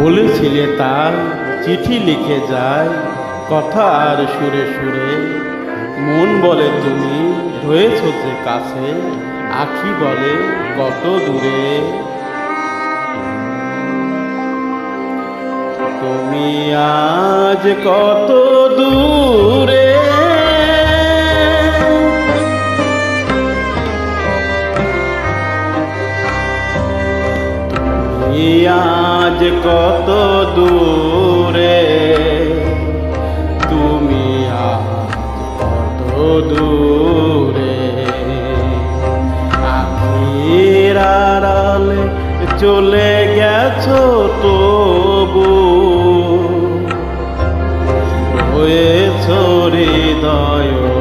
বলেছিলে তার চিঠি লিখে যায়, কথা আর সুরে সুরে। মন বলে, তুমি রয়েছ যে কাছে, আখি বলে কত দূরে। তুমি আজ কত দূরে? তুমি আজ কত দূরে? তুমি আজ কত দূরে? আখির আড়ালে চলে গেছো তবু। হয়েছ হৃদয়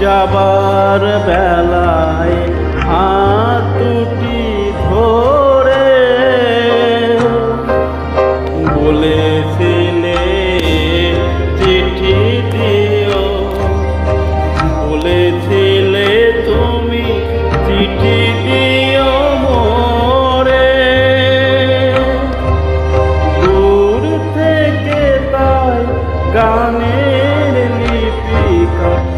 যাবার বেলায়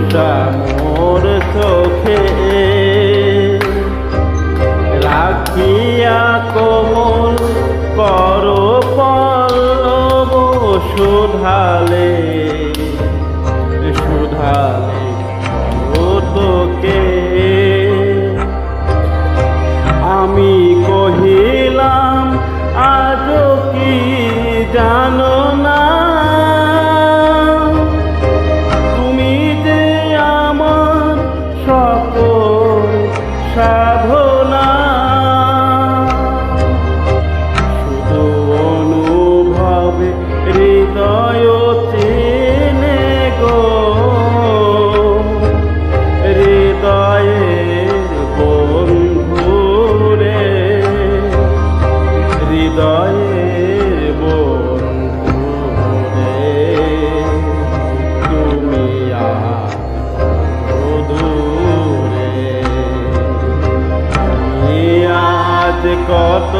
আসিয়া মোর চোখে। রাখিয়া কোমল কর পল্লব সুধালে সুধালে তোকে। আমি কহিলাম আজ কি জানো হৃদয়ের বন্ধুরে তুমি আধুরে আমি আজ কত